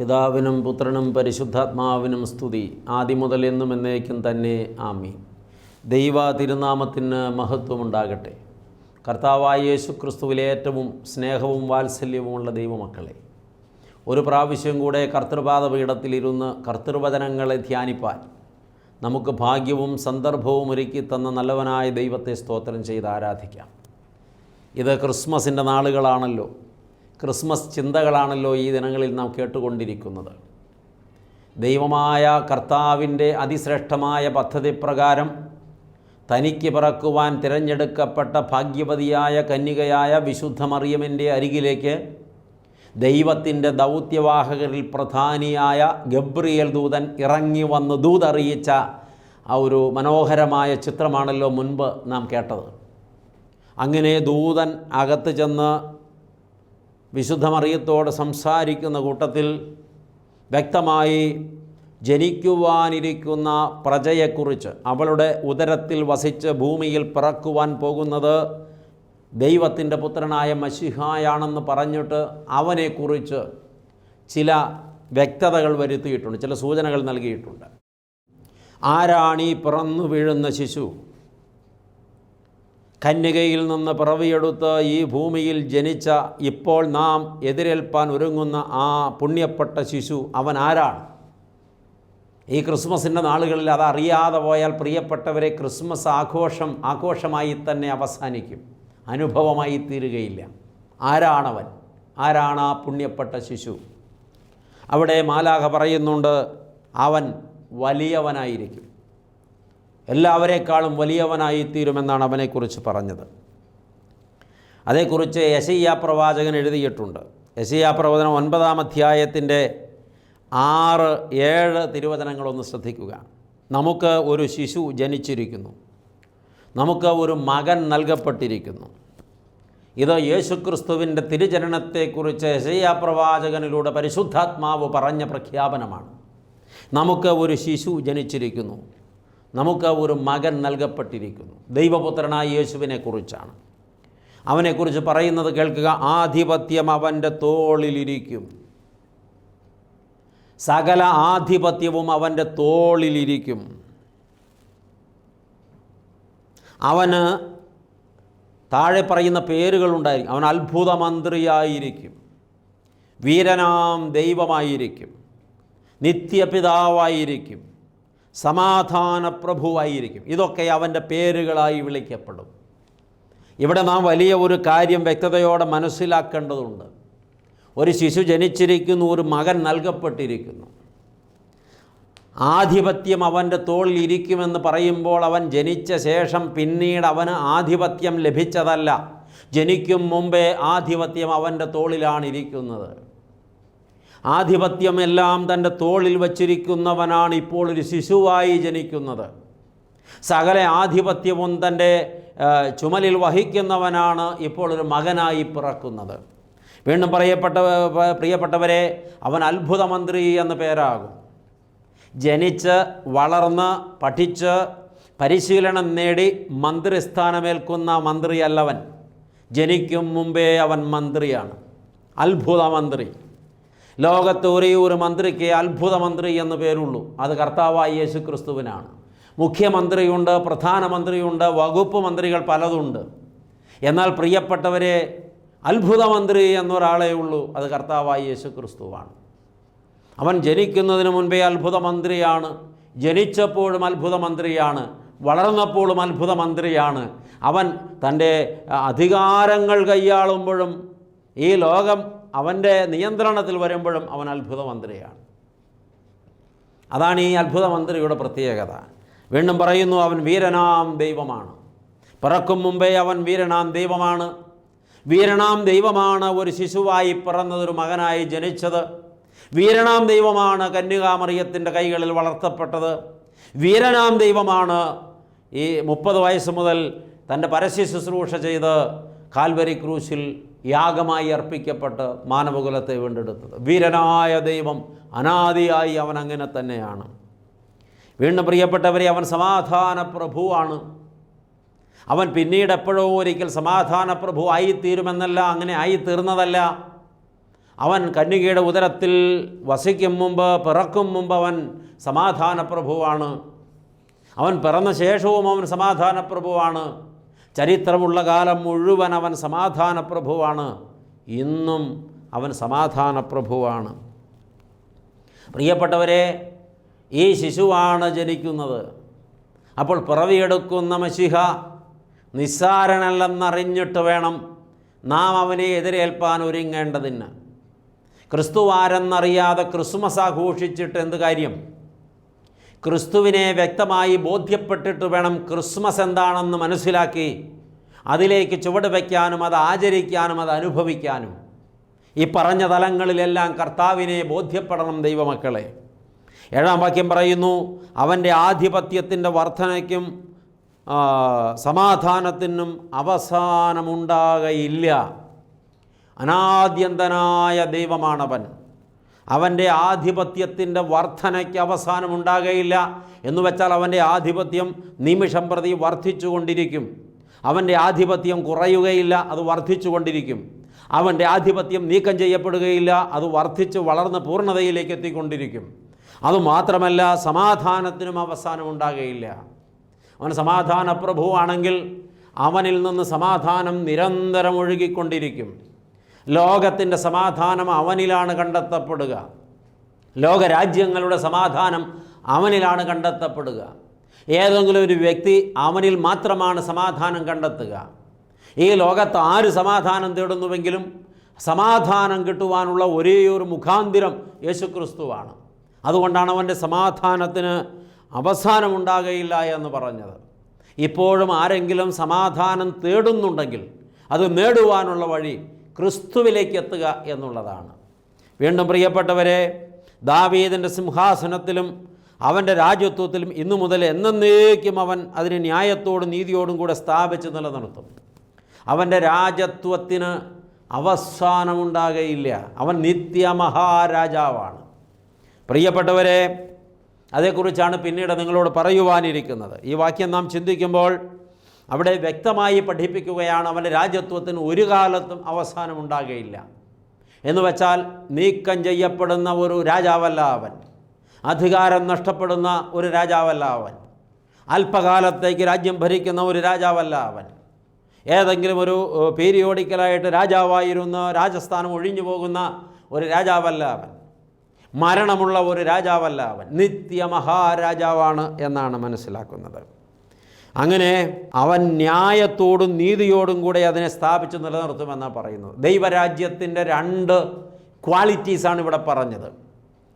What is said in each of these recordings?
പിതാവിനും പുത്രനും പരിശുദ്ധാത്മാവിനും സ്തുതി. ആദ്യം മുതൽ എന്നും എന്നേക്കും തന്നെ ആമീൻ. ദൈവ തിരുനാമത്തിന് മഹത്വമുണ്ടാകട്ടെ. കർത്താവായ യേശു ക്രിസ്തുവിലെ ഏറ്റവും സ്നേഹവും വാത്സല്യവുമുള്ള ദൈവമക്കളെ ഒരു പ്രാവശ്യം കൂടെ കർത്തൃപാദപീഠത്തിലിരുന്ന് കർത്തൃവചനങ്ങളെ ധ്യാനിപ്പാൻ നമുക്ക് ഭാഗ്യവും സന്ദർഭവും ഒരുക്കി തന്ന നല്ലവനായ ദൈവത്തെ സ്തോത്രം ചെയ്ത് ആരാധിക്കാം. ഇത് ക്രിസ്മസിന്റെ നാളുകളാണല്ലോ. ക്രിസ്മസ് ചിന്തകളാണല്ലോ ഈ ദിനങ്ങളിൽ നാം കേട്ടുകൊണ്ടിരിക്കുന്നത്. ദൈവമായ കർത്താവിന്റെ അതിശ്രേഷ്ഠമായ പദ്ധതി പ്രകാരം തനിക്ക് പിറക്കുവാൻ തിരഞ്ഞെടുക്കപ്പെട്ട ഭാഗ്യവതിയായ കന്യകയായ വിശുദ്ധ മറിയമിന്റെ അരികിലേക്ക് ദൈവത്തിന്റെ ദൗത്യവാഹകരിൽ പ്രധാനിയായ ഗബ്രിയൽ ദൂതൻ ഇറങ്ങി വന്ന് ദൂതറിയിച്ച ആ ഒരു മനോഹരമായ ചിത്രമാണല്ലോ മുൻപ് നാം കേട്ടത്. അങ്ങനെ ദൂതൻ അകത്ത് ചെന്ന് വിശുദ്ധ മറിയത്തോട് സംസാരിക്കുന്ന കൂട്ടത്തിൽ വ്യക്തമായി ജനിക്കുവാനിരിക്കുന്ന പ്രജയെക്കുറിച്ച് അവളുടെ ഉദരത്തിൽ വസിച്ച് ഭൂമിയിൽ പിറക്കുവാൻ പോകുന്നത് ദൈവത്തിന്റെ പുത്രനായ മഷിഹായാണെന്ന് പറഞ്ഞിട്ട് അവനെക്കുറിച്ച് ചില വ്യക്തതകൾ വരുത്തിയിട്ടുണ്ട് ചില സൂചനകൾ നൽകിയിട്ടുണ്ട്. ആരാണീ പിറന്നു വീഴുന്ന ശിശു? കന്യകയിൽ നിന്ന് പിറവിയെടുത്ത് ഈ ഭൂമിയിൽ ജനിച്ച ഇപ്പോൾ നാം എതിരേൽപ്പാൻ ഒരുങ്ങുന്ന ആ പുണ്യപ്പെട്ട ശിശു അവൻ ആരാണ്? ഈ ക്രിസ്മസിന്റെ നാളുകളിൽ അത് അറിയാതെ പോയാൽ പ്രിയപ്പെട്ടവരെ ക്രിസ്മസ് ആഘോഷം ആഘോഷമായി തന്നെ അവസാനിക്കും. അനുഭവമായി തീരുകയില്ല. ആരാണവൻ? ആരാണ് ആ പുണ്യപ്പെട്ട ശിശു? അവിടെ മാലാഖ പറയുന്നുണ്ട് അവൻ വലിയവനായിരിക്കും. എല്ലാവരെക്കാളും വലിയവനായി തീരുമെന്നാണ് അവനെക്കുറിച്ച് പറഞ്ഞത്. അതേക്കുറിച്ച് യശയ്യ പ്രവാചകൻ എഴുതിയിട്ടുണ്ട്. യശയ്യ പ്രവചനം ഒൻപതാം അധ്യായത്തിന്റെ ആറ് ഏഴ് തിരുവചനങ്ങളൊന്ന് ശ്രദ്ധിക്കുക. നമുക്ക് ഒരു ശിശു ജനിച്ചിരിക്കുന്നു. നമുക്ക് ഒരു മകൻ നൽകപ്പെട്ടിരിക്കുന്നു. ഇത് യേശുക്രിസ്തുവിന്റെ തിരുജനനത്തെക്കുറിച്ച് യശയ്യ പ്രവാചകനിലൂടെ പരിശുദ്ധാത്മാവ് പറഞ്ഞ പ്രഖ്യാപനമാണ്. നമുക്ക് ഒരു ശിശു ജനിച്ചിരിക്കുന്നു. നമുക്ക് ഒരു മകൻ നൽകപ്പെട്ടിരിക്കുന്നു. ദൈവപുത്രനായ യേശുവിനെ കുറിച്ചാണ്. അവനെക്കുറിച്ച് പറയുന്നത് കേൾക്കുക ആധിപത്യം അവന്റെ തോളിലിരിക്കും. സകല ആധിപത്യവും അവന്റെ തോളിലിരിക്കും. അവന് താഴെ പറയുന്ന പേരുകളുണ്ടായിരിക്കും. അവൻ അത്ഭുതമന്ത്രിയായിരിക്കും. വീരനാം ദൈവമായിരിക്കും. നിത്യപിതാവായിരിക്കും. സമാധാന പ്രഭുവായിരിക്കും ഇതൊക്കെ അവന്റെ പേരുകളായി വിളിക്കപ്പെടും. ഇവിടെ നാം വലിയ ഒരു കാര്യം വ്യക്തതയോടെ മനസ്സിലാക്കേണ്ടതുണ്ട്. ഒരു ശിശു ജനിച്ചിരിക്കുന്നു ഒരു മകൻ നൽകപ്പെട്ടിരിക്കുന്നു. ആധിപത്യം അവന്റെ തോളിൽ ഇരിക്കുമെന്ന് പറയുമ്പോൾ അവൻ ജനിച്ച ശേഷം പിന്നീട് അവന് ആധിപത്യം ലഭിച്ചതല്ല. ജനിക്കും മുമ്പേ ആധിപത്യം അവന്റെ തോളിലാണ് ഇരിക്കുന്നത്. ആധിപത്യമെല്ലാം തന്റെ തോളിൽ വച്ചിരിക്കുന്നവനാണ് ഇപ്പോൾ ഒരു ശിശുവായി ജനിക്കുന്നത്. സകല ആധിപത്യവും തന്റെ ചുമലിൽ വഹിക്കുന്നവനാണ് ഇപ്പോൾ ഒരു മകനായി പിറക്കുന്നത്. വീണ്ടും പറയപ്പെട്ട പ്രിയപ്പെട്ടവരെ അവൻ അത്ഭുതമന്ത്രി എന്ന പേരാകും. ജനിച്ച് വളർന്ന് പഠിച്ച് പരിശീലനം നേടി മന്ത്രിസ്ഥാനമേൽക്കുന്ന മന്ത്രിയല്ലവൻ. ജനിക്കും മുമ്പേ അവൻ മന്ത്രിയാണ്. അത്ഭുത മന്ത്രി ലോകത്ത് ഒരേ ഒരു മന്ത്രിക്ക് അത്ഭുത മന്ത്രി എന്ന് പേരുള്ളൂ. അത് കർത്താവായ യേശു ക്രിസ്തുവിനാണ് മുഖ്യമന്ത്രിയുണ്ട് പ്രധാനമന്ത്രിയുണ്ട് വകുപ്പ് മന്ത്രികൾ പലതുണ്ട്. എന്നാൽ പ്രിയപ്പെട്ടവരെ അത്ഭുത മന്ത്രി എന്നൊരാളേ ഉള്ളൂ അത് കർത്താവായ യേശു ക്രിസ്തുവാണ് അവൻ ജനിക്കുന്നതിന് മുൻപേ അത്ഭുത മന്ത്രിയാണ് ജനിച്ചപ്പോഴും അത്ഭുത മന്ത്രിയാണ് വളർന്നപ്പോഴും അത്ഭുത മന്ത്രിയാണ് അവൻ തന്റെ അധികാരങ്ങൾ കൈയാളുമ്പോഴും ഈ ലോകം അവന്റെ നിയന്ത്രണത്തിൽ വരുമ്പോഴും അവൻ അത്ഭുത മന്ത്രിയാണ് അതാണ് ഈ അത്ഭുത മന്ത്രിയുടെ പ്രത്യേകത. വീണ്ടും പറയുന്നു അവൻ വീരനാം ദൈവമാണ്. പിറക്കും മുമ്പേ അവൻ വീരനാം ദൈവമാണ്. വീരനാം ദൈവമാണ് ഒരു ശിശുവായി പിറന്നതൊരു മകനായി ജനിച്ചത്. വീരനാം ദൈവമാണ് കന്യകാമറിയത്തിന്റെ കൈകളിൽ വളർത്തപ്പെട്ടത്. വീരനാം ദൈവമാണ് ഈ മുപ്പത് വയസ്സ് മുതൽ തന്റെ പരസ്യ ശുശ്രൂഷ ചെയ്ത് കാൽവരി ക്രൂശിൽ യാഗമായി അർപ്പിക്കപ്പെട്ട് മാനവകുലത്തെ വീണ്ടെടുത്തത്. വീരനായ ദൈവം അനാദിയായി അവൻ അങ്ങനെ തന്നെയാണ്. വീണ്ടും പ്രിയപ്പെട്ടവരെ അവൻ സമാധാന പ്രഭുവാണ് അവൻ പിന്നീട് എപ്പോഴോ ഒരിക്കൽ സമാധാന പ്രഭു ആയിത്തീരുമെന്നല്ല അങ്ങനെ ആയിത്തീർന്നതല്ല. അവൻ കന്യകയുടെ ഉദരത്തിൽ വസിക്കും മുമ്പ് പിറക്കും മുമ്പ് അവൻ സമാധാന പ്രഭുവാണ് അവൻ പിറന്ന ശേഷവും അവൻ സമാധാന പ്രഭുവാണ് ചരിത്രമുള്ള കാലം മുഴുവൻ അവൻ സമാധാന പ്രഭുവാണ് ഇന്നും അവൻ സമാധാന പ്രഭുവാണ് പ്രിയപ്പെട്ടവരെ ഈ ശിശുവാണ് ജനിക്കുന്നത്. അപ്പോൾ പിറവിയെടുക്കുന്ന മഷിഹ നിസ്സാരനല്ലെന്നറിഞ്ഞിട്ട് വേണം നാം അവനെ എതിരേൽപ്പാൻ ഒരുങ്ങേണ്ടതിന്. ക്രിസ്തുവാരെന്നറിയാതെ ക്രിസ്മസ് ആഘോഷിച്ചിട്ട് എന്ത് കാര്യം? ക്രിസ്തുവിനെ വ്യക്തമായി ബോധ്യപ്പെട്ടിട്ട് വേണം ക്രിസ്മസ് എന്താണെന്ന് മനസ്സിലാക്കി അതിലേക്ക് ചുവട് വയ്ക്കാനും അത് ആചരിക്കാനും അത് അനുഭവിക്കാനും. ഈ പറഞ്ഞ തലങ്ങളിലെല്ലാം കർത്താവിനെ ബോധ്യപ്പെടണം ദൈവമക്കളെ. ഏഴാം വാക്യം പറയുന്നു അവന്റെ ആധിപത്യത്തിന്റെ വർധനയ്ക്കും സമാധാനത്തിനും അവസാനമുണ്ടാകയില്ല. അനാദ്യന്തനായ ദൈവമാണവൻ. അവന്റെ ആധിപത്യത്തിന്റെ വർധനയ്ക്ക് അവസാനമുണ്ടാകയില്ല എന്ന് വെച്ചാൽ അവന്റെ ആധിപത്യം നിമിഷം പ്രതി വർദ്ധിച്ചുകൊണ്ടിരിക്കും അവന്റെ ആധിപത്യം കുറയുകയില്ല അത് വർദ്ധിച്ചുകൊണ്ടിരിക്കും അവന്റെ ആധിപത്യം നീക്കം ചെയ്യപ്പെടുകയില്ല അത് വർദ്ധിച്ച് വളർന്ന് പൂർണതയിലേക്ക് എത്തിക്കൊണ്ടിരിക്കും. അതുമാത്രമല്ല സമാധാനത്തിനും അവസാനമുണ്ടാകുകയില്ല അവൻ സമാധാന പ്രഭുവാണെങ്കിൽ അവനിൽ നിന്ന് സമാധാനം നിരന്തരം ഒഴുകിക്കൊണ്ടിരിക്കും. ലോകത്തിന്റെ സമാധാനം അവനിലാണ് കണ്ടെത്തപ്പെടുക. ലോകരാജ്യങ്ങളുടെ സമാധാനം അവനിലാണ് കണ്ടെത്തപ്പെടുക. ഏതെങ്കിലും ഒരു വ്യക്തി അവനിൽ മാത്രമാണ് സമാധാനം കണ്ടെത്തുക. ഈ ലോകത്ത് ആര് സമാധാനം തേടുന്നുവെങ്കിലും സമാധാനം കിട്ടുവാനുള്ള ഒരേ ഒരു മുഖാന്തിരം യേശുക്രിസ്തുവാണ്. അതുകൊണ്ടാണ് അവന്റെ സമാധാനത്തിന് അവസാനമുണ്ടാകയില്ല എന്ന് പറഞ്ഞത്. ഇപ്പോഴും ആരെങ്കിലും സമാധാനം തേടുന്നുണ്ടെങ്കിൽ അത് നേടുവാനുള്ള വഴി ക്രിസ്തുവിലേക്ക് എത്തുക എന്നുള്ളതാണ്. വീണ്ടും പ്രിയപ്പെട്ടവരെ ദാവീദിന്റെ സിംഹാസനത്തിലും അവന്റെ രാജ്യത്വത്തിലും ഇന്നു മുതൽ എന്നേക്കും അവൻ അതിനെ ന്യായത്തോടും നീതിയോടും കൂടെ സ്ഥാപിച്ച് നിലനിർത്തും. അവന്റെ രാജത്വത്തിന് അവസാനമുണ്ടാകയില്ല. അവൻ നിത്യമഹാരാജാവാണ്. പ്രിയപ്പെട്ടവരെ അതേക്കുറിച്ചാണ് പിന്നീട് നിങ്ങളോട് പറയുവാനിരിക്കുന്നത്. ഈ വാക്യം നാം ചിന്തിക്കുമ്പോൾ അവിടെ വ്യക്തമായി പഠിപ്പിക്കുകയാണ് അവന്റെ രാജ്യത്വത്തിന് ഒരു കാലത്തും അവസാനമുണ്ടാകുകയില്ല എന്ന് വെച്ചാൽ നീക്കം ചെയ്യപ്പെടുന്ന ഒരു രാജാവല്ല അവൻ. അധികാരം നഷ്ടപ്പെടുന്ന ഒരു രാജാവല്ല അവൻ. അല്പകാലത്തേക്ക് രാജ്യം ഭരിക്കുന്ന ഒരു രാജാവല്ല അവൻ. ഏതെങ്കിലും ഒരു പീരിയോഡിക്കലായിട്ട് രാജാവായിരുന്ന രാജസ്ഥാനം ഒഴിഞ്ഞു പോകുന്ന ഒരു രാജാവല്ല അവൻ. മരണമുള്ള ഒരു രാജാവല്ല അവൻ. നിത്യമഹാരാജാവാണ് എന്നാണ് മനസ്സിലാക്കുന്നത്. അങ്ങനെ അവൻ ന്യായത്തോടും നീതിയോടും കൂടെ അതിനെ സ്ഥാപിച്ച് നിലനിർത്തുമെന്നാണ് പറയുന്നത്. ദൈവരാജ്യത്തിന്റെ രണ്ട് ക്വാളിറ്റീസാണ് ഇവിടെ പറഞ്ഞത്.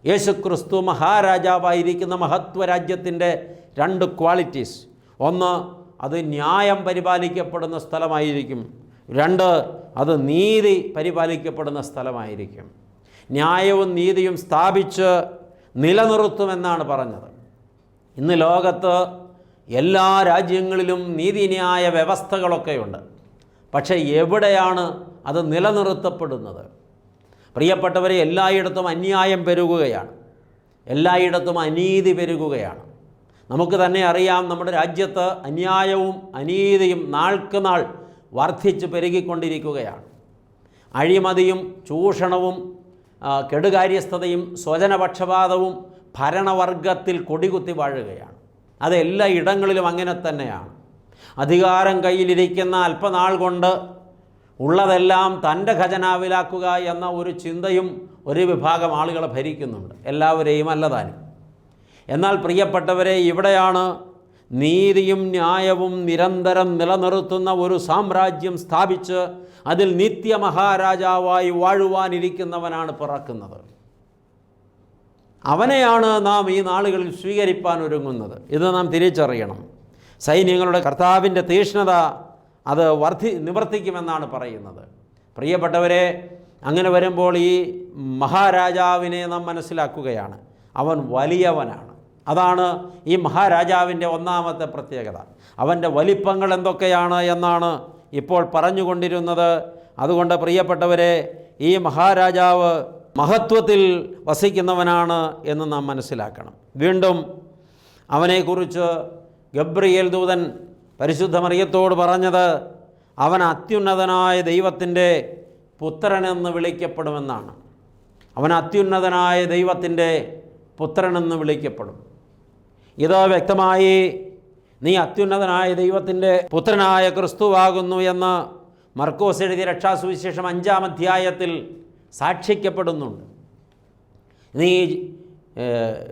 യേശുക്രിസ്തു മഹാരാജാവായിരിക്കുന്ന മഹത്വരാജ്യത്തിന്റെ രണ്ട് ക്വാളിറ്റീസ് ഒന്ന് അത് ന്യായം പരിപാലിക്കപ്പെടുന്ന സ്ഥലമായിരിക്കും. രണ്ട് അത് നീതി പരിപാലിക്കപ്പെടുന്ന സ്ഥലമായിരിക്കും. ന്യായവും നീതിയും സ്ഥാപിച്ച് നിലനിർത്തുമെന്നാണ് പറഞ്ഞത്. ഇന്ന് ലോകത്ത് എല്ലാ രാജ്യങ്ങളിലും നീതിന്യായ വ്യവസ്ഥകളൊക്കെയുണ്ട്. പക്ഷേ എവിടെയാണ് അത് നിലനിർത്തപ്പെടുന്നത്? പ്രിയപ്പെട്ടവരെ എല്ലായിടത്തും അന്യായം പെരുകുകയാണ്. എല്ലായിടത്തും അനീതി പെരുകുകയാണ്. നമുക്ക് തന്നെ അറിയാം നമ്മുടെ രാജ്യത്ത് അന്യായവും അനീതിയും നാൾക്ക് നാൾ വർദ്ധിച്ച് പെരുകിക്കൊണ്ടിരിക്കുകയാണ്. അഴിമതിയും ചൂഷണവും കെടുകാര്യസ്ഥതയും സ്വജനപക്ഷപാതവും ഭരണവർഗത്തിൽ കൊടികുത്തി വാഴുകയാണ്. അത് എല്ലാ ഇടങ്ങളിലും അങ്ങനെ തന്നെയാണ്. അധികാരം കയ്യിലിരിക്കുന്ന അല്പനാൾ കൊണ്ട് ഉള്ളതെല്ലാം തന്റെ ഖജനാവിലാക്കുക എന്ന ഒരു ചിന്തയും ഒരു വിഭാഗം ആളുകളെ ഭരിക്കുന്നുണ്ട്. എല്ലാവരെയും അല്ലതാനും എന്നാൽ പ്രിയപ്പെട്ടവരെ ഇവിടെയാണ് നീതിയും ന്യായവും നിരന്തരം നിലനിർത്തുന്ന ഒരു സാമ്രാജ്യം സ്ഥാപിച്ച് അതിൽ നിത്യമഹാരാജാവായി വാഴുവാനിരിക്കുന്നവനാണ് പിറക്കുന്നത്. അവനെയാണ് നാം ഈ നാളുകളിൽ സ്വീകരിപ്പാൻ ഒരുങ്ങുന്നത്. ഇത് നാം തിരിച്ചറിയണം. സൈന്യങ്ങളുടെ കർത്താവിന്റെ തീഷ്ണത അത് വർദ്ധി നിവർത്തിക്കുമെന്നാണ് പറയുന്നത്. പ്രിയപ്പെട്ടവരെ അങ്ങനെ വരുമ്പോൾ ഈ മഹാരാജാവിനെ നാം മനസ്സിലാക്കുകയാണ്. അവൻ വലിയവനാണ്. അതാണ് ഈ മഹാരാജാവിന്റെ ഒന്നാമത്തെ പ്രത്യേകത. അവന്റെ വലിപ്പങ്ങൾ എന്തൊക്കെയാണ് എന്നാണ് ഇപ്പോൾ പറഞ്ഞുകൊണ്ടിരുന്നത്. അതുകൊണ്ട് പ്രിയപ്പെട്ടവരെ ഈ മഹാരാജാവ് മഹത്വത്തിൽ വസിക്കുന്നവനാണ് എന്ന് നാം മനസ്സിലാക്കണം. വീണ്ടും അവനെക്കുറിച്ച് ഗബ്രിയേൽ ദൂതൻ പരിശുദ്ധ മറിയത്തോട് പറഞ്ഞത് അവൻ അത്യുന്നതനായ ദൈവത്തിന്റെ പുത്രനെന്ന് വിളിക്കപ്പെടുമെന്നാണ്. അവൻ അത്യുന്നതനായ ദൈവത്തിന്റെ പുത്രനെന്ന് വിളിക്കപ്പെടും. ഇത് വ്യക്തമായി നീ അത്യുന്നതനായ ദൈവത്തിന്റെ പുത്രനായ ക്രിസ്തുവാകുന്നു എന്ന് മർക്കോസ് എഴുതിയ രക്ഷാസുവിശേഷം അഞ്ചാം അധ്യായത്തിൽ സാക്ഷിക്കപ്പെടുന്നുണ്ട്. നീ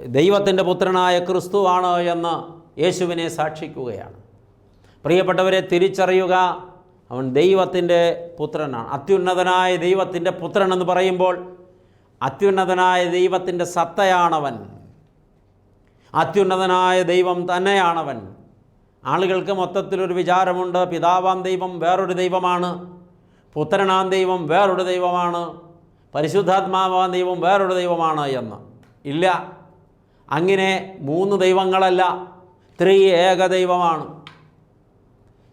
ദൈവത്തിന്റെ പുത്രനായ ക്രിസ്തുവാണ് എന്ന് യേശുവിനെ സാക്ഷിക്കുകയാണ്. പ്രിയപ്പെട്ടവരെ തിരിച്ചറിയുക അവൻ ദൈവത്തിന്റെ പുത്രനാണ്. അത്യുന്നതനായ ദൈവത്തിന്റെ പുത്രൻ എന്ന് പറയുമ്പോൾ അത്യുന്നതനായ ദൈവത്തിന്റെ സത്തയാണവൻ. അത്യുന്നതനായ ദൈവം തന്നെയാണവൻ. ആളുകൾക്ക് മൊത്തത്തിലൊരു വിചാരമുണ്ട് പിതാവാം ദൈവം വേറൊരു ദൈവമാണ് പുത്രനാം ദൈവം വേറൊരു ദൈവമാണ്. പരിശുദ്ധാത്മാവാം ദൈവം വേറൊരു ദൈവമാണ് എന്ന്. ഇല്ല. അങ്ങനെ മൂന്ന് ദൈവങ്ങളല്ല ത്രീ ഏക ദൈവമാണ്.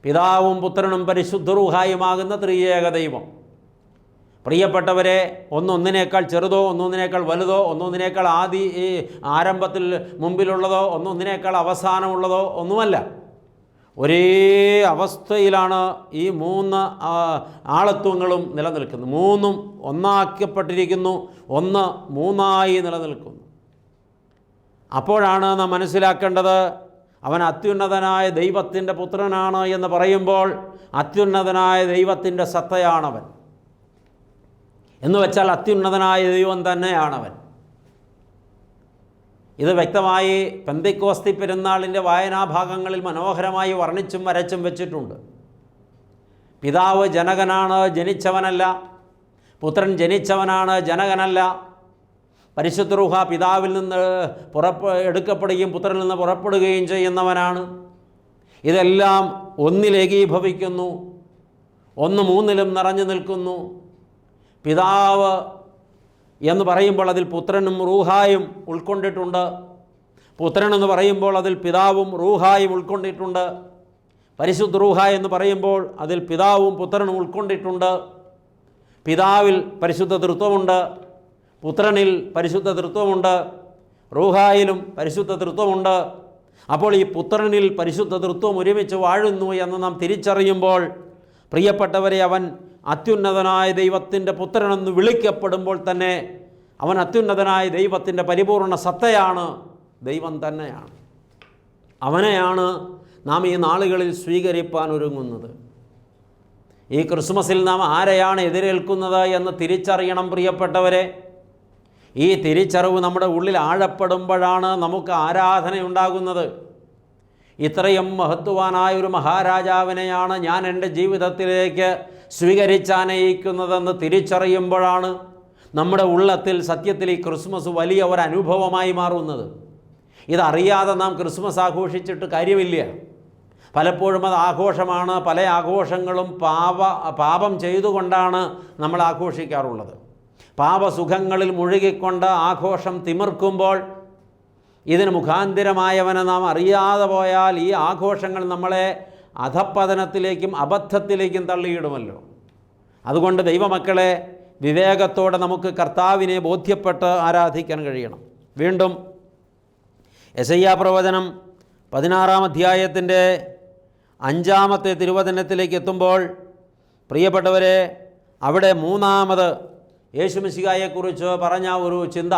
പിതാവും പുത്രനും പരിശുദ്ധറുഹായുമാകുന്ന ത്രിയേക ദൈവം. പ്രിയപ്പെട്ടവരെ ഒന്നൊന്നിനേക്കാൾ ചെറുതോ ഒന്നൊന്നിനേക്കാൾ വലുതോ ഒന്നൊന്നിനേക്കാൾ ആദി ആരംഭത്തിൽ മുമ്പിലുള്ളതോ ഒന്നൊന്നിനേക്കാൾ അവസാനമുള്ളതോ ഒന്നുമല്ല. ഒരേ അവസ്ഥയിലാണ് ഈ മൂന്ന് ആളത്വങ്ങളും നിലനിൽക്കുന്നത്. മൂന്നും ഒന്നാക്കപ്പെട്ടിരിക്കുന്നു ഒന്ന് മൂന്നായി നിലനിൽക്കുന്നു. അപ്പോഴാണ് നാം മനസ്സിലാക്കേണ്ടത് അവൻ അത്യുന്നതനായ ദൈവത്തിന്റെ പുത്രനാണ് എന്ന് പറയുമ്പോൾ അത്യുന്നതനായ ദൈവത്തിന്റെ സത്തയാണവൻ. എന്ന് വെച്ചാൽ അത്യുന്നതനായ ദൈവം തന്നെയാണവൻ. ഇത് വ്യക്തമായി പെന്തിക്കോസ്തി പെരുന്നാളിന്റെ വായനാഭാഗങ്ങളിൽ മനോഹരമായി വർണിച്ചും വരച്ചും വെച്ചിട്ടുണ്ട്. പിതാവ് ജനകനാണ് ജനിച്ചവനല്ല. പുത്രൻ ജനിച്ചവനാണ് ജനകനല്ല. പരിശുദ്ധ പിതാവിൽ നിന്ന് പുറപ്പെ എടുക്കപ്പെടുകയും പുത്രനിൽ നിന്ന് പുറപ്പെടുകയും ചെയ്യുന്നവനാണ്. ഇതെല്ലാം ഒന്നിലേകീഭവിക്കുന്നു ഒന്ന് മൂന്നിലും നിറഞ്ഞു നിൽക്കുന്നു. പിതാവ് എന്ന് പറയുമ്പോൾ അതിൽ പുത്രനും റൂഹായും ഉൾക്കൊണ്ടിട്ടുണ്ട്. പുത്രൻ എന്ന് പറയുമ്പോൾ അതിൽ പിതാവും റൂഹായും ഉൾക്കൊണ്ടിട്ടുണ്ട്. പരിശുദ്ധ റൂഹ എന്ന് പറയുമ്പോൾ അതിൽ പിതാവും പുത്രനും ഉൾക്കൊണ്ടിട്ടുണ്ട്. പിതാവിൽ പരിശുദ്ധ തൃത്വമുണ്ട് പുത്രനിൽ പരിശുദ്ധ തൃത്വമുണ്ട് റൂഹായിലും പരിശുദ്ധ തൃത്വമുണ്ട് അപ്പോൾ ഈ പുത്രനിൽ പരിശുദ്ധ തൃത്വം ഒരുമിച്ച് വാഴുന്നു എന്ന് നാം തിരിച്ചറിയുമ്പോൾ പ്രിയപ്പെട്ടവരെ അവൻ അത്യുന്നതനായ ദൈവത്തിന്റെ പുത്രനെന്ന് വിളിക്കപ്പെടുമ്പോൾ തന്നെ അവൻ അത്യുന്നതനായ ദൈവത്തിന്റെ പരിപൂർണ സത്തയാണ്. ദൈവം തന്നെയാണ്. അവനെയാണ് നാം ഈ നാളുകളിൽ സ്വീകരിപ്പാൻ ഒരുങ്ങുന്നത്. ഈ ക്രിസ്മസിൽ നാം ആരെയാണ് എതിരേൽക്കുന്നത് എന്ന് തിരിച്ചറിയണം പ്രിയപ്പെട്ടവരെ. ഈ തിരിച്ചറിവ് നമ്മുടെ ഉള്ളിൽ ആഴപ്പെടുമ്പോഴാണ് നമുക്ക് ആരാധനയുണ്ടാകുന്നത്. ഇത്രയും മഹത്വവാനായ ഒരു മഹാരാജാവിനെയാണ് ഞാൻ എന്റെ ജീവിതത്തിലേക്ക് സ്വീകരിച്ചാനയിക്കുന്നതെന്ന് തിരിച്ചറിയുമ്പോഴാണ് നമ്മുടെ ഉള്ളത്തിൽ സത്യത്തിൽ ഈ ക്രിസ്മസ് വലിയ ഒരു അനുഭവമായി മാറുന്നത്. ഇതറിയാതെ നാം ക്രിസ്മസ് ആഘോഷിച്ചിട്ട് കാര്യമില്ല. പലപ്പോഴും അത് ആഘോഷമാണ് പല ആഘോഷങ്ങളും പാപ പാപം ചെയ്തുകൊണ്ടാണ് നമ്മൾ ആഘോഷിക്കാറുള്ളത്. പാപസുഖങ്ങളിൽ മുഴുകിക്കൊണ്ട് ആഘോഷം തിമിർക്കുമ്പോൾ ഇതിന് മുഖാന്തിരമായവനെ നാം അറിയാതെ പോയാൽ ഈ ആഘോഷങ്ങൾ നമ്മളെ അധപ്പതനത്തിലേക്കും അബദ്ധത്തിലേക്കും തള്ളിയിടുമല്ലോ. അതുകൊണ്ട് ദൈവമക്കളെ വിവേകത്തോടെ നമുക്ക് കർത്താവിനെ ബോധ്യപ്പെട്ട് ആരാധിക്കാൻ കഴിയണം. വീണ്ടും യശയ്യാ പ്രവചനം പതിനാറാം അധ്യായത്തിന്റെ അഞ്ചാമത്തെ തിരുവചനത്തിലേക്ക് എത്തുമ്പോൾ പ്രിയപ്പെട്ടവരെ അവിടെ മൂന്നാമത് യേശുമിശികായെക്കുറിച്ച് പറഞ്ഞ ഒരു ചിന്ത.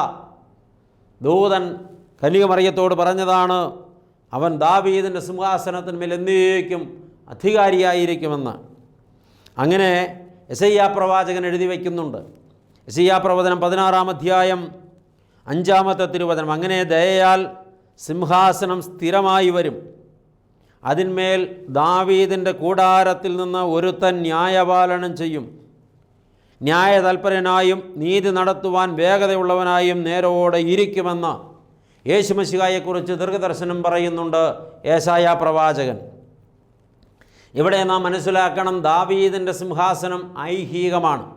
ദൂതൻ കന്യകമറിയത്തോട് പറഞ്ഞതാണ് അവൻ ദാവീദിന്റെ സിംഹാസനത്തിന്മേൽ എന്നേക്കും അധികാരിയായിരിക്കുമെന്ന്. അങ്ങനെ എസയ്യാ പ്രവാചകൻ എഴുതി വയ്ക്കുന്നുണ്ട്. എസയ്യാ പ്രവചനം പതിനാറാം അധ്യായം അഞ്ചാമത്തെ തിരുവചനം. അങ്ങനെ ദയയാൽ സിംഹാസനം സ്ഥിരമായി വരും. അതിന്മേൽ ദാവീദിന്റെ കൂടാരത്തിൽ നിന്ന് ഒരുത്തൻ ന്യായപാലനം ചെയ്യും. ന്യായതൽപരനായും നീതി നടത്തുവാൻ വേഗതയുള്ളവനായും നേരോടെ ഇരിക്കുമെന്ന് യേശുമശികായെക്കുറിച്ച് ദീർഘദർശനം പറയുന്നുണ്ട് ഏശായ പ്രവാചകൻ. ഇവിടെ നാം മനസ്സിലാക്കണം ദാവീദിന്റെ സിംഹാസനം ഐഹികമാണ്.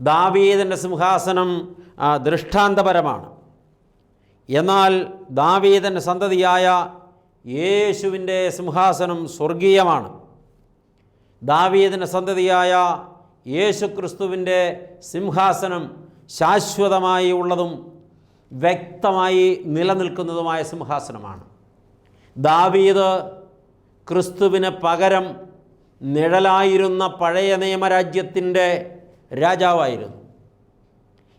ദാവീദിന്റെ സിംഹാസനം ദൃഷ്ടാന്തപരമാണ്. എന്നാൽ ദാവീദിന്റെ സന്തതിയായ യേശുവിന്റെ സിംഹാസനം സ്വർഗീയമാണ്. ദാവീദിന്റെ സന്തതിയായ യേശുക്രിസ്തുവിന്റെ സിംഹാസനം ശാശ്വതമായി ഉള്ളതും വ്യക്തമായി നിലനിൽക്കുന്നതുമായ സിംഹാസനമാണ്. ദാവീദ് ക്രിസ്തുവിന് പകരം നിഴലായിരുന്ന പഴയ നിയമരാജ്യത്തിന്റെ രാജാവായിരുന്നു.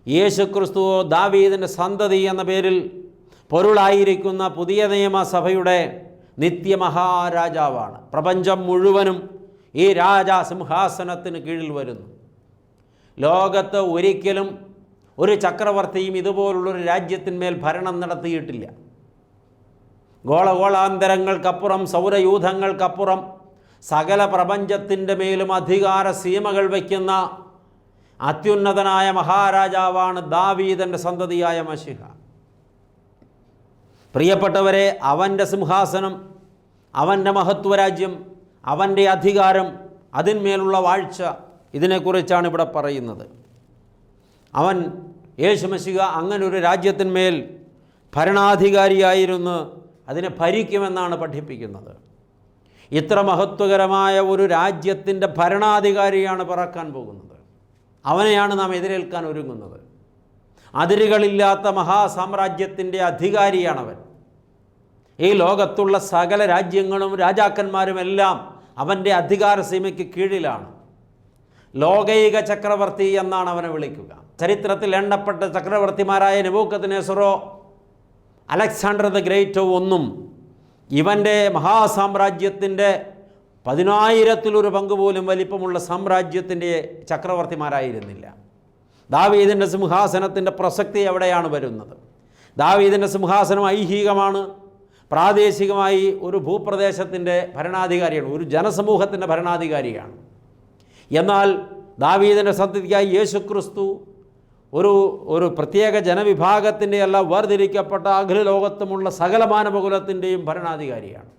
യേശു ക്രിസ്തുവോ ദാവീദിന്റെ സന്തതി എന്ന പേരിൽ പൊരുളായിരിക്കുന്ന പുതിയ നിയമസഭയുടെ നിത്യമഹാരാജാവാണ്. പ്രപഞ്ചം മുഴുവനും ഈ രാജാ സിംഹാസനത്തിന് കീഴിൽ വരുന്നു. ലോകത്ത് ഒരിക്കലും ഒരു ചക്രവർത്തിയും ഇതുപോലുള്ളൊരു രാജ്യത്തിന്മേൽ ഭരണം നടത്തിയിട്ടില്ല. ഗോളഗോളാന്തരങ്ങൾക്കപ്പുറം സൗരയൂഥങ്ങൾക്കപ്പുറം സകല പ്രപഞ്ചത്തിന്റെ മേലും അധികാര സീമകൾ വയ്ക്കുന്ന അത്യുന്നതനായ മഹാരാജാവാണ് ദാവീദന്റെ സന്തതിയായ മഷിഹ. പ്രിയപ്പെട്ടവരെ അവന്റെ സിംഹാസനം അവന്റെ മഹത്വരാജ്യം അവന്റെ അധികാരം അതിന്മേലുള്ള വാഴ്ച ഇതിനെക്കുറിച്ചാണ് ഇവിടെ പറയുന്നത്. അവൻ യേശുമശിക അങ്ങനെ ഒരു രാജ്യത്തിന്മേൽ ഭരണാധികാരിയായിരുന്നു. അതിനെ ഭരിക്കുമെന്നാണ് പഠിപ്പിക്കുന്നത്. ഇത്ര മഹത്വകരമായ ഒരു രാജ്യത്തിന്റെ ഭരണാധികാരിയാണ് പറക്കാൻ പോകുന്നത്. അവനെയാണ് നാം എതിരേൽക്കാൻ ഒരുങ്ങുന്നത്. അതിരുകളില്ലാത്ത മഹാസാമ്രാജ്യത്തിന്റെ അധികാരിയാണവൻ. ഈ ലോകത്തുള്ള സകല രാജ്യങ്ങളും രാജാക്കന്മാരുമെല്ലാം അവന്റെ അധികാര സീമയ്ക്ക് കീഴിലാണ്. ലോകൈക ചക്രവർത്തി എന്നാണ് അവനെ വിളിക്കുക. ചരിത്രത്തിൽ എണ്ണപ്പെട്ട ചക്രവർത്തിമാരായ നെബൂക്കത്ത് നെസറോ അലക്സാണ്ടർ ദ ഗ്രേറ്റോ ഒന്നും ഇവന്റെ മഹാസാമ്രാജ്യത്തിന്റെ പതിനായിരത്തിലൊരു പങ്ക് പോലും വലിപ്പമുള്ള സാമ്രാജ്യത്തിന്റെ ചക്രവർത്തിമാരായിരുന്നില്ല. ദാവീദിന്റെ സിംഹാസനത്തിന്റെ പ്രസക്തി എവിടെയാണ് വരുന്നത്? ദാവീദിന്റെ സിംഹാസനം ഐഹികമാണ്. പ്രാദേശികമായി ഒരു ഭൂപ്രദേശത്തിന്റെ ഭരണാധികാരിയാണ് ഒരു ജനസമൂഹത്തിന്റെ ഭരണാധികാരിയാണ്. എന്നാൽ ദാവീദിന്റെ സത്യത്തിക്കായി യേശുക്രിസ്തു ഒരു ഒരു പ്രത്യേക ജനവിഭാഗത്തിന്റെ അല്ല വേർതിരിക്കപ്പെട്ട അഖില ലോകത്തുമുള്ള സകല മാനവകുലത്തിന്റെയും ഭരണാധികാരിയാണ്.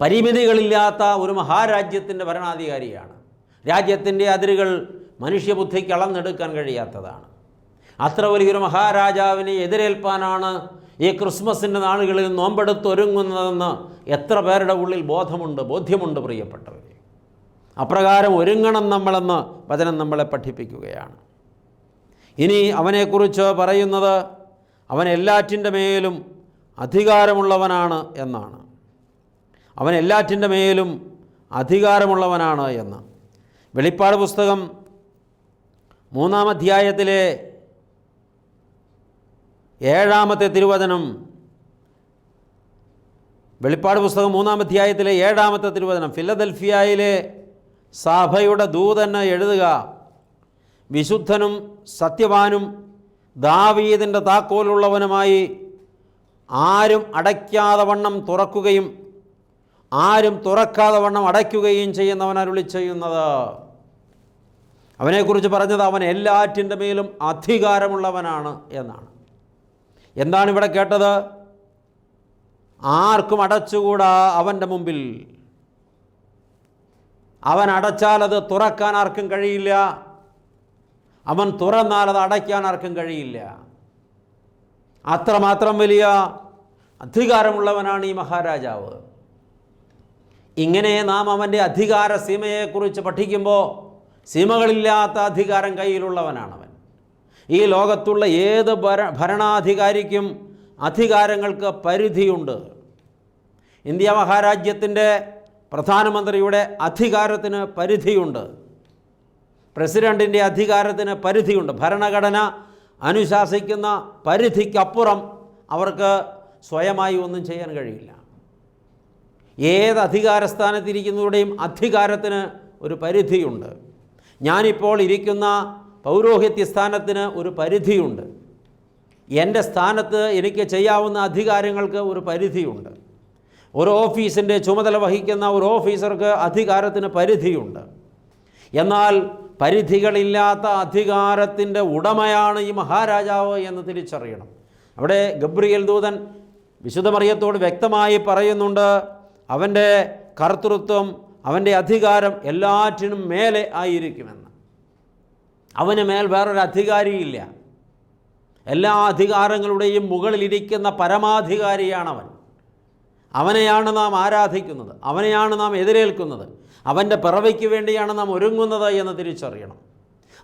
പരിമിതികളില്ലാത്ത ഒരു മഹാരാജ്യത്തിന്റെ ഭരണാധികാരിയാണ്. രാജ്യത്തിന്റെ അതിരുകൾ മനുഷ്യബുദ്ധിക്ക് അളന്നെടുക്കാൻ കഴിയാത്തതാണ്. അത്ര വലിയൊരു മഹാരാജാവിനെ എതിരേൽപ്പാനാണ് ഈ ക്രിസ്മസിന്റെ നാളുകളിൽ നോമ്പെടുത്തൊരുങ്ങുന്നതെന്ന് എത്ര പേരുടെ ഉള്ളിൽ ബോധമുണ്ട് ബോധ്യമുണ്ട് പ്രിയപ്പെട്ടവരെ. അപ്രകാരം ഒരുങ്ങണം നമ്മളെന്ന് വചനം നമ്മളെ പഠിപ്പിക്കുകയാണ്. ഇനി അവനെക്കുറിച്ച് പറയുന്നത് അവൻ എല്ലാറ്റിന്റെ മേലും അധികാരമുള്ളവനാണ് എന്നാണ്. അവൻ എല്ലാറ്റിന്റെ മേലും അധികാരമുള്ളവനാണ് എന്ന്. വെളിപ്പാട് പുസ്തകം മൂന്നാം അധ്യായത്തിലെ ഏഴാമത്തെ തിരുവചനം. വെളിപ്പാട് പുസ്തകം മൂന്നാം അധ്യായത്തിലെ ഏഴാമത്തെ തിരുവചനം. ഫിലദൽഫിയയിലെ സഭയുടെ ദൂതന് എഴുതുക. വിശുദ്ധനും സത്യവാനും ദാവീദിന്റെ താക്കോലുള്ളവനുമായി ആരും അടയ്ക്കാതെ വണ്ണം തുറക്കുകയും ആരും തുറക്കാതെ വണ്ണം അടയ്ക്കുകയും ചെയ്യുന്നവൻ അരുളി ചെയ്യുന്നത്. അവനെക്കുറിച്ച് പറഞ്ഞത് അവൻ എല്ലാറ്റിന്റെ മേലും അധികാരമുള്ളവനാണ് എന്നാണ്. എന്താണ് ഇവിടെ കേട്ടത്? ആർക്കും അടച്ചുകൂടാ അവന്റെ മുമ്പിൽ. അവൻ അടച്ചാൽ അത് തുറക്കാൻ ആർക്കും കഴിയില്ല. അവൻ തുറന്നാൽ അത് അടയ്ക്കാൻ ആർക്കും കഴിയില്ല. അത്രമാത്രം വലിയ അധികാരമുള്ളവനാണ് ഈ മഹാരാജാവ്. ഇങ്ങനെ നാം അവന്റെ അധികാര സീമയെക്കുറിച്ച് പഠിക്കുമ്പോൾ സീമകളില്ലാത്ത അധികാരം കയ്യിലുള്ളവനാണവൻ. ഈ ലോകത്തുള്ള ഏത് ഭര ഭരണാധികാരിക്കും അധികാരങ്ങൾക്ക് പരിധിയുണ്ട്. ഇന്ത്യ മഹാരാജ്യത്തിന്റെ പ്രധാനമന്ത്രിയുടെ അധികാരത്തിന് പരിധിയുണ്ട്. പ്രസിഡന്റിന്റെ അധികാരത്തിന് പരിധിയുണ്ട്. ഭരണഘടന അനുശാസിക്കുന്ന പരിധിക്കപ്പുറം അവർക്ക് സ്വയമായി ഒന്നും ചെയ്യാൻ കഴിയില്ല. ഏത് അധികാരസ്ഥാനത്തിരിക്കുന്നവരുടെയും അധികാരത്തിന് ഒരു പരിധിയുണ്ട്. ഞാനിപ്പോൾ ഇരിക്കുന്ന പൗരോഹിത്യ സ്ഥാനത്തിന് ഒരു പരിധിയുണ്ട്. എന്റെ സ്ഥാനത്ത് എനിക്ക് ചെയ്യാവുന്ന അധികാരങ്ങൾക്ക് ഒരു പരിധിയുണ്ട്. ഒരു ഓഫീസിന്റെ ചുമതല വഹിക്കുന്ന ഒരു ഓഫീസർക്ക് അധികാരത്തിന് പരിധിയുണ്ട്. എന്നാൽ പരിധികളില്ലാത്ത അധികാരത്തിന്റെ ഉടമയാണ് ഈ മഹാരാജാവ് എന്ന് തിരിച്ചറിയണം. അവിടെ ഗബ്രിയൽ ദൂതൻ വിശുദ്ധ മറിയത്തോട് വ്യക്തമായി പറയുന്നുണ്ട് അവന്റെ കർത്തൃത്വം അവന്റെ അധികാരം എല്ലാറ്റിനും മേലെ ആയിരിക്കുമെന്ന്. അവന് മേൽ വേറൊരു അധികാരിയില്ല. എല്ലാ അധികാരങ്ങളുടെയും മുകളിലിരിക്കുന്ന പരമാധികാരിയാണവൻ. അവനെയാണ് നാം ആരാധിക്കുന്നത് അവനെയാണ് നാം എതിരേൽക്കുന്നത് അവന്റെ പിറവയ്ക്ക് വേണ്ടിയാണ് നാം ഒരുങ്ങുന്നത് എന്ന് തിരിച്ചറിയണം.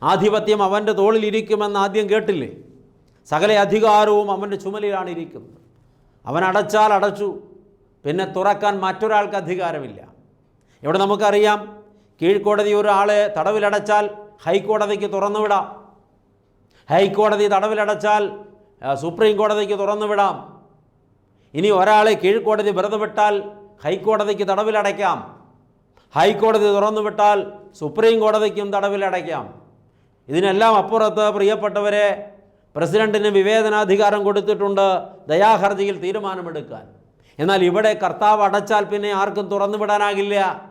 ആധിപത്യം അവന്റെ തോളിലിരിക്കുമെന്ന് ആദ്യം കേട്ടില്ലേ? സകല അധികാരവും അവന്റെ ചുമലിലാണ് ഇരിക്കുന്നത്. അവൻ അടച്ചാൽ അടച്ചു പിന്നെ തുറക്കാൻ മറ്റൊരാൾക്ക് അധികാരമില്ല. ഇവിടെ നമുക്കറിയാം കീഴ്ക്കോടതി ഒരാളെ തടവിലടച്ചാൽ ഹൈക്കോടതിക്ക് തുറന്നുവിടാം. ഹൈക്കോടതി തടവിലടച്ചാൽ സുപ്രീം കോടതിക്ക് തുറന്നു വിടാം ഇനി ഒരാളെ കീഴ്ക്കോടതി വെറുതെ വിട്ടാൽ ഹൈക്കോടതിക്ക് തടവിലടയ്ക്കാം ഹൈക്കോടതി തുറന്നു വിട്ടാൽ സുപ്രീം കോടതിക്കും തടവിലടയ്ക്കാം ഇതിനെല്ലാം അപ്പുറത്ത് പ്രിയപ്പെട്ടവരെ പ്രസിഡന്റിന് വിവേചനാധികാരം കൊടുത്തിട്ടുണ്ട് ദയാഹർജിയിൽ തീരുമാനമെടുക്കാൻ. എന്നാൽ ഇവിടെ കർത്താവ് അടച്ചാൽ പിന്നെ ആർക്കും തുറന്നു വിടാനാകില്ല.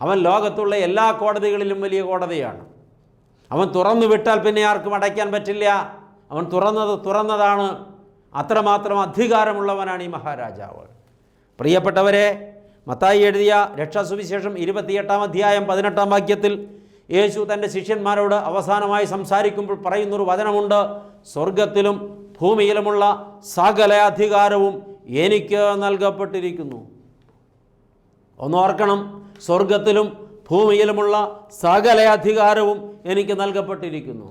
അവൻ ലോകത്തുള്ള എല്ലാ കോടതികളിലും വലിയ കോടതിയാണ്. അവൻ തുറന്നു വിട്ടാൽ പിന്നെ ആർക്കും അടയ്ക്കാൻ പറ്റില്ല. അവൻ തുറന്നത് തുറന്നതാണ്. അത്രമാത്രം അധികാരമുള്ളവനാണ് ഈ മഹാരാജാവ്. പ്രിയപ്പെട്ടവരെ മത്തായി എഴുതിയ രക്ഷാസുവിശേഷം ഇരുപത്തിയെട്ടാം അധ്യായം പതിനെട്ടാം വാക്യത്തിൽ യേശു തന്റെ ശിഷ്യന്മാരോട് അവസാനമായി സംസാരിക്കുമ്പോൾ പറയുന്നൊരു വചനമുണ്ട് സ്വർഗത്തിലും ഭൂമിയിലുമുള്ള സകല അധികാരവും എനിക്ക് നൽകപ്പെട്ടിരിക്കുന്നു. ഒന്നോർക്കണം സ്വർഗത്തിലും ഭൂമിയിലുമുള്ള സകല അധികാരവും എനിക്ക് നൽകപ്പെട്ടിരിക്കുന്നു.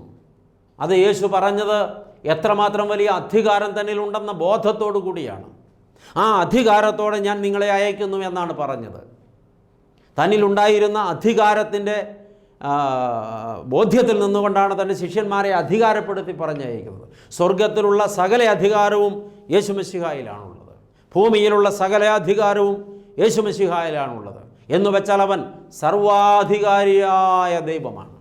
അത് യേശു പറഞ്ഞത് എത്രമാത്രം വലിയ അധികാരം തന്നിൽ ഉണ്ടെന്ന ബോധത്തോടു കൂടിയാണ്. ആ അധികാരത്തോടെ ഞാൻ നിങ്ങളെ അയക്കുന്നു എന്നാണ് പറഞ്ഞത്. തന്നിലുണ്ടായിരുന്ന അധികാരത്തിന്റെ ബോധ്യത്തിൽ നിന്നുകൊണ്ടാണ് തന്റെ ശിഷ്യന്മാരെ അധികാരപ്പെടുത്തി പറഞ്ഞയക്കുന്നത്. സ്വർഗത്തിലുള്ള സകല അധികാരവും യേശുമശിഹായിലാണുള്ളത് ഭൂമിയിലുള്ള സകല അധികാരവും യേശുമശിഹായിലാണുള്ളത് എന്ന് വെച്ചാൽ അവൻ സർവാധികാരിയായ ദൈവമാണ്.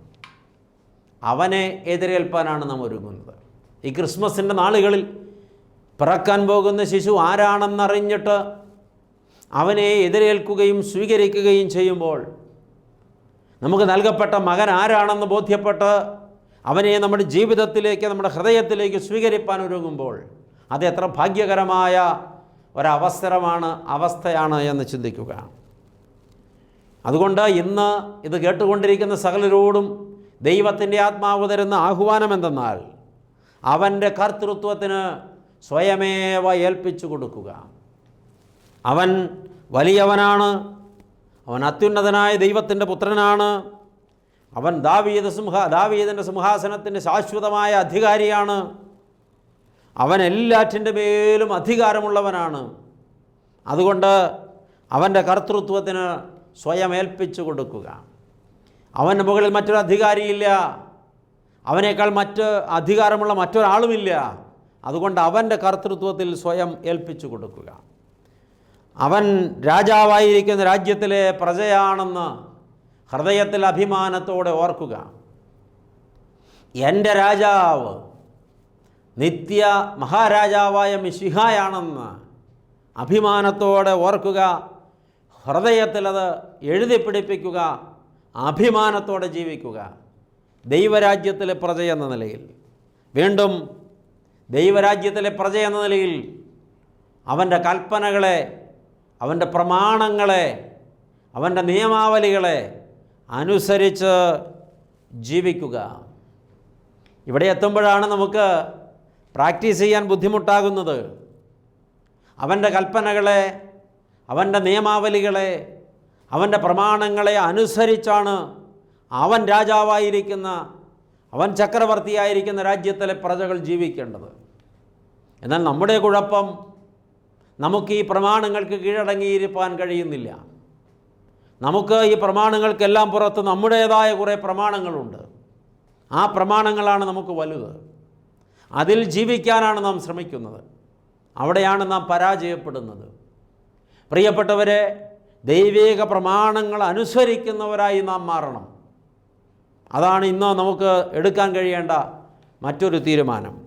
അവനെ എതിരേൽപ്പാനാണ് നാം ഒരുങ്ങുന്നത്. ഈ ക്രിസ്മസിന്റെ നാളുകളിൽ പിറക്കാൻ പോകുന്ന ശിശു ആരാണെന്നറിഞ്ഞിട്ട് അവനെ എതിരേൽക്കുകയും സ്വീകരിക്കുകയും ചെയ്യുമ്പോൾ നമുക്ക് നൽകപ്പെട്ട മകൻ ആരാണെന്ന് ബോധ്യപ്പെട്ട് അവനെ നമ്മുടെ ജീവിതത്തിലേക്ക് നമ്മുടെ ഹൃദയത്തിലേക്ക് സ്വീകരിപ്പാൻ ഒരുങ്ങുമ്പോൾ അത് എത്ര ഭാഗ്യകരമായ ഒരവസരമാണ് അവസ്ഥയാണ് എന്ന് ചിന്തിക്കുക. അതുകൊണ്ട് ഇന്ന് ഇത് കേട്ടുകൊണ്ടിരിക്കുന്ന സകലരോടും ദൈവത്തിന്റെ ആത്മാവ് തരുന്ന ആഹ്വാനം എന്തെന്നാൽ അവന്റെ കർത്തൃത്വത്തിന് സ്വയമേവ ഏൽപ്പിച്ചു കൊടുക്കുക. അവൻ വലിയവനാണ്. അവൻ അത്യുന്നതനായ ദൈവത്തിന്റെ പുത്രനാണ്. അവൻ ദാവീദ സിംഹ ദാവീദിന്റെ സിംഹാസനത്തിന്റെ ശാശ്വതമായ അധികാരിയാണ്. അവൻ എല്ലാറ്റിന്റെ മേലും അധികാരമുള്ളവനാണ്. അതുകൊണ്ട് അവന്റെ കർത്തൃത്വത്തിന് സ്വയം ഏൽപ്പിച്ചു കൊടുക്കുക. അവന്റെ മുകളിൽ മറ്റൊരു അധികാരിയില്ല. അവനേക്കാൾ മറ്റ് അധികാരമുള്ള മറ്റൊരാളുമില്ല. അതുകൊണ്ട് അവന്റെ കർത്തൃത്വത്തിൽ സ്വയം ഏൽപ്പിച്ചു കൊടുക്കുക. അവൻ രാജാവായിരിക്കുന്ന രാജ്യത്തിലെ പ്രജയാണെന്ന് ഹൃദയത്തിൽ അഭിമാനത്തോടെ ഓർക്കുക. എന്റെ രാജാവ് നിത്യ മഹാരാജാവായ മിശിഹായാണെന്ന് അഭിമാനത്തോടെ ഓർക്കുക. ഹൃദയത്തിലത് എഴുതി പിടിപ്പിക്കുക. അഭിമാനത്തോടെ ജീവിക്കുക. ദൈവരാജ്യത്തിലെ പ്രജ എന്ന നിലയിൽ. വീണ്ടും ദൈവരാജ്യത്തിലെ പ്രജ എന്ന നിലയിൽ അവന്റെ കൽപ്പനകളെ അവന്റെ പ്രമാണങ്ങളെ അവന്റെ നിയമാവലികളെ അനുസരിച്ച് ജീവിക്കുക. ഇവിടെ എത്തുമ്പോഴാണ് നമുക്ക് പ്രാക്ടീസ് ചെയ്യാൻ ബുദ്ധിമുട്ടാകുന്നത്. അവന്റെ കൽപ്പനകളെ അവന്റെ നിയമാവലികളെ അവന്റെ പ്രമാണങ്ങളെ അനുസരിച്ചാണ് അവൻ രാജാവായിരിക്കുന്ന അവൻ ചക്രവർത്തിയായിരിക്കുന്ന രാജ്യത്തിലെ പ്രജകൾ ജീവിക്കേണ്ടത്. എന്നാൽ നമ്മുടെ കുഴപ്പം നമുക്ക് ഈ പ്രമാണങ്ങൾക്ക് കീഴടങ്ങിയിരിക്കാൻ കഴിയുന്നില്ല. നമുക്ക് ഈ പ്രമാണങ്ങൾക്കെല്ലാം പുറത്ത് നമ്മുടേതായ കുറേ പ്രമാണങ്ങളുണ്ട്. ആ പ്രമാണങ്ങളാണ് നമുക്ക് വലുത്. അതിൽ ജീവിക്കാനാണ് നാം ശ്രമിക്കുന്നത്. അവിടെയാണ് നാം പരാജയപ്പെടുന്നത്. പ്രിയപ്പെട്ടവരെ ദൈവിക പ്രമാണങ്ങൾ അനുസരിക്കുന്നവരായി നാം മാറണം. അതാണ് ഇന്ന് നമുക്ക് എടുക്കാൻ കഴിയേണ്ട മറ്റൊരു തീരുമാനം.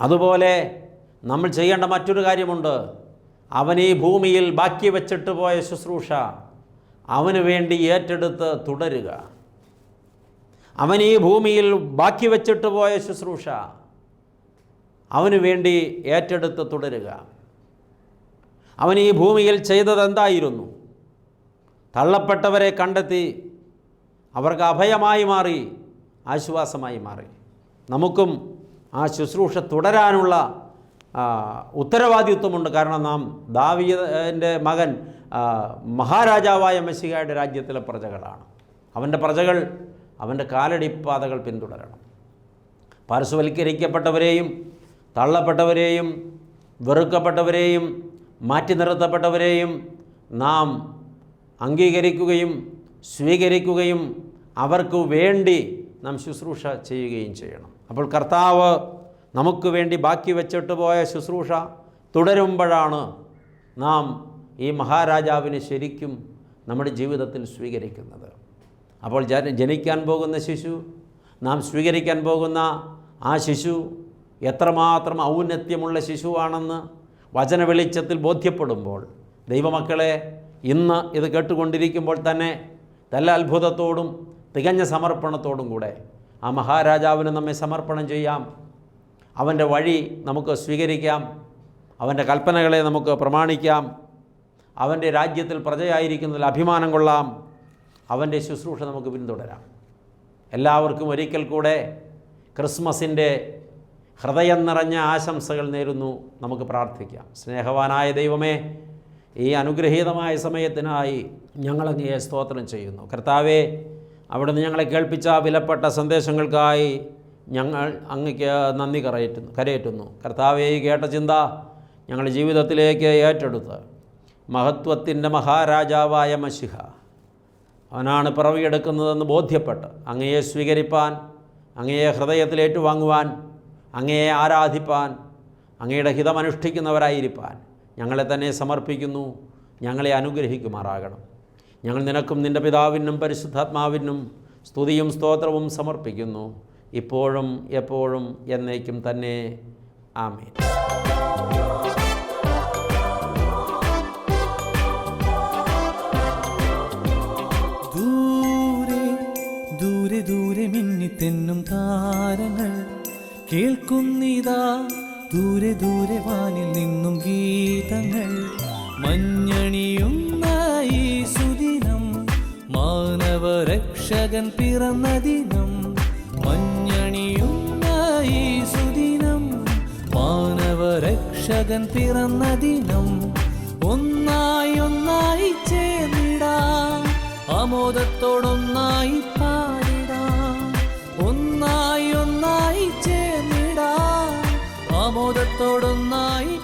അതുപോലെ നമ്മൾ ചെയ്യേണ്ട മറ്റൊരു കാര്യമുണ്ട്. അവൻ ഈ ഭൂമിയിൽ ബാക്കി വെച്ചിട്ട് പോയ ശുശ്രൂഷ. അവന് വേണ്ടി ഏറ്റെടുത്ത് തുടരുക. അവൻ ഈ ഭൂമിയിൽ ബാക്കി വെച്ചിട്ട് പോയ ശുശ്രൂഷ. അവന് വേണ്ടി ഏറ്റെടുത്ത് തുടരുക. അവൻ ഈ ഭൂമിയിൽ ചെയ്തതെന്തായിരുന്നു തള്ളപ്പെട്ടവരെ കണ്ടെത്തി അവർക്ക് അഭയമായി മാറി ആശ്വാസമായി മാറി. നമുക്കും ആ ശുശ്രൂഷ തുടരാനുള്ള ഉത്തരവാദിത്വമുണ്ട്. കാരണം നാം ദാവിയന്റെ മകൻ മഹാരാജാവായ മെസ്സികയുടെ രാജ്യത്തിലെ പ്രജകളാണ്. അവന്റെ പ്രജകൾ അവന്റെ കാലടിപ്പാതകൾ പിന്തുടരണം. പാർശ്വവൽക്കരിക്കപ്പെട്ടവരെയും തള്ളപ്പെട്ടവരെയും വെറുക്കപ്പെട്ടവരെയും മാറ്റി നിർത്തപ്പെട്ടവരെയും നാം അംഗീകരിക്കുകയും സ്വീകരിക്കുകയും അവർക്ക് വേണ്ടി നാം ശുശ്രൂഷ ചെയ്യുകയും ചെയ്യണം. അപ്പോൾ കർത്താവ് നമുക്ക് വേണ്ടി ബാക്കി വെച്ചിട്ട് പോയ ശുശ്രൂഷ തുടരുമ്പോഴാണ് നാം ഈ മഹാരാജാവിനെ ശരിക്കും നമ്മുടെ ജീവിതത്തിൽ സ്വീകരിക്കുന്നത്. അപ്പോൾ ജന ജനിക്കാൻ പോകുന്ന ശിശു നാം സ്വീകരിക്കാൻ പോകുന്ന ആ ശിശു എത്രമാത്രം ഔന്നത്യമുള്ള ശിശുവാണെന്ന് വചന വെളിച്ചത്തിൽ ബോധ്യപ്പെടുമ്പോൾ ദൈവമക്കളെ ഇന്ന് ഇത് കേട്ടുകൊണ്ടിരിക്കുമ്പോൾ തന്നെ നല്ല അത്ഭുതത്തോടും തികഞ്ഞ സമർപ്പണത്തോടും കൂടെ ആ മഹാരാജാവിന് നമ്മെ സമർപ്പണം ചെയ്യാം. അവന്റെ വഴി നമുക്ക് സ്വീകരിക്കാം. അവന്റെ കൽപ്പനകളെ നമുക്ക് പ്രമാണിക്കാം. അവന്റെ രാജ്യത്തിൽ പ്രജയായിരിക്കുന്നതിൽ അഭിമാനം കൊള്ളാം. അവന്റെ ശുശ്രൂഷ നമുക്ക് പിന്തുടരാം. എല്ലാവർക്കും ഒരിക്കൽ കൂടെ ക്രിസ്മസിന്റെ ഹൃദയം നിറഞ്ഞ ആശംസകൾ നേരുന്നു. നമുക്ക് പ്രാർത്ഥിക്കാം. സ്നേഹവാനായ ദൈവമേ ഈ അനുഗ്രഹീതമായ സമയത്തിനായി ഞങ്ങളങ്ങയെ സ്തോത്രം ചെയ്യുന്നു. കർത്താവെ അവിടുന്ന് ഞങ്ങളെ കേൾപ്പിച്ച വിലപ്പെട്ട സന്ദേശങ്ങൾക്കായി ഞങ്ങൾ അങ്ങയ്ക്ക് നന്ദി കരയറ്റുന്നു കരയേറ്റുന്നു. കർത്താവെ ഈ കേട്ട ചിന്ത ഞങ്ങളുടെ ജീവിതത്തിലേക്ക് ഏറ്റെടുത്ത് മഹത്വത്തിന്റെ മഹാരാജാവായ മഷിഹ അവനാണ് പിറവിയെടുക്കുന്നതെന്ന് ബോധ്യപ്പെട്ട് അങ്ങയെ സ്വീകരിപ്പാൻ അങ്ങയെ ഹൃദയത്തിലേറ്റുവാങ്ങുവാൻ അങ്ങയെ ആരാധിപ്പാൻ അങ്ങയുടെ ഹിതമനുഷ്ഠിക്കുന്നവരായിരിക്കാൻ ഞങ്ങളെ തന്നെ സമർപ്പിക്കുന്നു. ഞങ്ങളെ അനുഗ്രഹിക്കുമാറാകണം. ഞങ്ങൾ നിനക്കും നിന്റെ പിതാവിനും പരിശുദ്ധാത്മാവിനും സ്തുതിയും സ്തോത്രവും സമർപ്പിക്കുന്നു. ഇപ്പോഴും എപ്പോഴും എന്നേക്കും തന്നെ. ആമേ ദൂരെ മിന്നിത്തെന്നും താരങ്ങൾ കേൾക്കുന്നിതാ. ദൂരെ ദൂരെ വാനിൽ നിന്നും ഗീതങ്ങൾ മഞ്ഞണിയുന്ന ഈ സുദിനം മാനവരക്ഷകൻ പിറന്ന ദിനം മഞ്ഞണിയുന്ന ഈ സുദിനം മാനവരക്ഷകൻ പിറന്ന ദിനം ഒന്നായി ഒന്നായി ചേർന്നിടാം ആമോദത്തോടൊന്നായി ആമോദത്തോടൊന്നായി